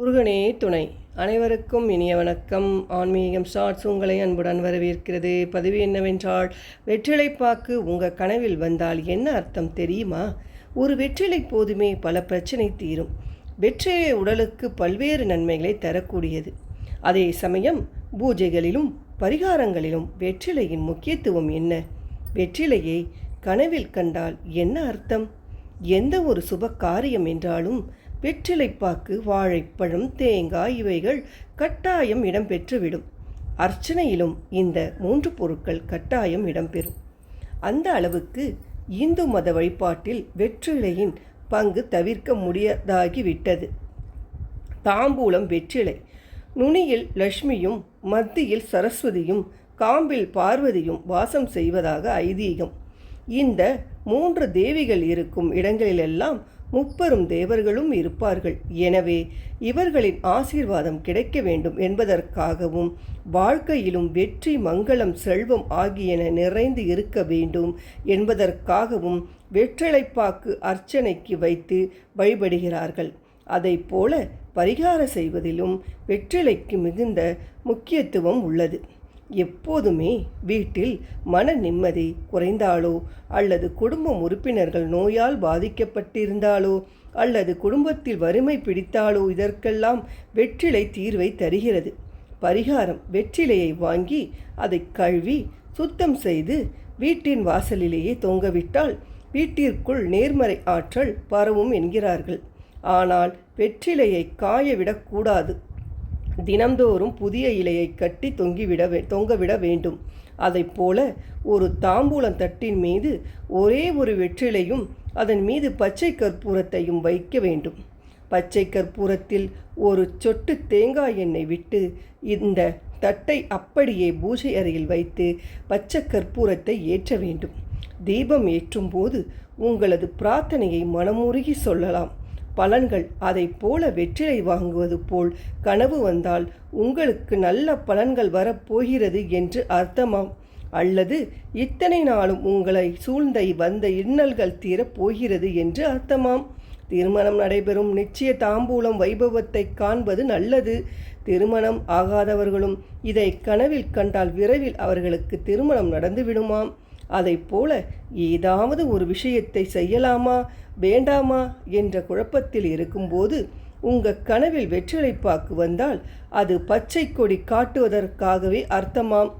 முருகனே துணை. அனைவருக்கும் இனிய வணக்கம். ஆன்மீகம் ஷார்ட்ஸ் உங்களை அன்புடன் வரவேற்கிறது. பதிவு என்னவென்றால் வெற்றிலைப்பாக்கு உங்கள் கனவில் வந்தால் என்ன அர்த்தம் தெரியுமா? ஒரு வெற்றிலை போதுமே பல பிரச்சனை தீரும். வெற்றிலை உடலுக்கு பல்வேறு நன்மைகளை தரக்கூடியது. அதே சமயம் பூஜைகளிலும் பரிகாரங்களிலும் வெற்றிலையின் முக்கியத்துவம் என்ன? வெற்றிலையை கனவில் கண்டால் என்ன அர்த்தம்? எந்த ஒரு சுப காரியம் என்றாலும் வெற்றிலைப்பாக்கு வாழைப்பழம் தேங்காய் இவைகள் கட்டாயம் இடம்பெற்றுவிடும். அர்ச்சனையிலும் இந்த மூன்று பொருட்கள் கட்டாயம் இடம்பெறும். அந்த அளவுக்கு இந்து மத வழிபாட்டில் வெற்றிலையின் பங்கு தவிர்க்க முடியாதாகிவிட்டது. தாம்பூலம் வெற்றிலை. நுனியில் லக்ஷ்மியும் மத்தியில் சரஸ்வதியும் காம்பில் பார்வதியும் வாசம் செய்வதாக ஐதீகம். இந்த மூன்று தேவிகள் இருக்கும் இடங்களிலெல்லாம் முப்பெரும் தேவர்களும் இருப்பார்கள். எனவே இவர்களின் ஆசீர்வாதம் கிடைக்க வேண்டும் என்பதற்காகவும் வாழ்க்கையிலும் வெற்றி மங்களம் செல்வம் ஆகியன நிறைந்து இருக்க வேண்டும் என்பதற்காகவும் வெற்றிலைப்பாக்கு அர்ச்சனைக்கு வைத்து வழிபடுகிறார்கள். அதைப் போல பரிகார செய்வதிலும் வெற்றிலைக்கு மிகுந்த முக்கியத்துவம் உள்ளது. எப்போதுமே வீட்டில் மன நிம்மதி குறைந்தாலோ அல்லது குடும்பம் உறுப்பினர்கள் நோயால் பாதிக்கப்பட்டிருந்தாலோ அல்லது குடும்பத்தில் வறுமை பிடித்தாலோ இதற்கெல்லாம் வெற்றிலை தீர்வை தருகிறது. பரிகாரம் வெற்றிலையை வாங்கி அதை கழுவி சுத்தம் செய்து வீட்டின் வாசலிலேயே தொங்கவிட்டால் வீட்டிற்குள் நேர்மறை ஆற்றல் பரவும் என்கிறார்கள். ஆனால் வெற்றிலையை காயவிடக்கூடாது. தினம்தோறும் புதிய இலையை கட்டி தொங்கிவிட வே தொங்கவிட வேண்டும். அதைப் போல ஒரு தாம்பூலம் தட்டின் மீது ஒரே ஒரு வெற்றிலையும் அதன் மீது பச்சை கற்பூரத்தையும் வைக்க வேண்டும். பச்சை கற்பூரத்தில் ஒரு சொட்டு தேங்காய் எண்ணெய் விட்டு இந்த தட்டை அப்படியே பூஜை அறையில் வைத்து பச்சை கற்பூரத்தை ஏற்ற வேண்டும். தீபம் ஏற்றும் போது உங்களது பிரார்த்தனையை மனமுருகி சொல்லலாம். பலன்கள் அதை போல வெற்றிலை வாங்குவது போல் கனவு வந்தால் உங்களுக்கு நல்ல பலன்கள் வரப்போகிறது என்று அர்த்தமாம். அல்லது இத்தனை நாளும் உங்களை சூழ்ந்த வந்த இன்னல்கள் தீரப் போகிறது என்று அர்த்தமாம். திருமணம் நடைபெறும் நிச்சய தாம்பூலம் வைபவத்தை காண்பது நல்லது. திருமணம் ஆகாதவர்களும் இதை கனவில் கண்டால் விரைவில் அவர்களுக்கு திருமணம் நடந்துவிடுமாம். அதை போல ஏதாவது ஒரு விஷயத்தை செய்யலாமா வேண்டாமா என்ற குழப்பத்தில் இருக்கும்போது உங்கள் கனவில் வெற்றிலைப்பாக்கு வந்தால் அது பச்சை கொடி காட்டுவதற்காகவே அர்த்தமாம்.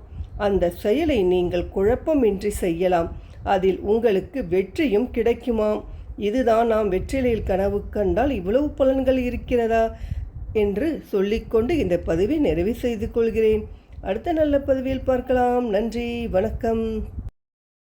அந்த செயலை நீங்கள் குழப்பமின்றி செய்யலாம். அதில் உங்களுக்கு வெற்றியும் கிடைக்குமாம் இதுதான் நாம் வெற்றிலையில் கனவு கண்டால் இவ்வளவு பலன்கள் இருக்கிறதா? என்று சொல்லிக்கொண்டு இந்த பதிவை நிறைவு செய்து கொள்கிறேன். அடுத்த நல்ல பதிவில் பார்க்கலாம். நன்றி வணக்கம்.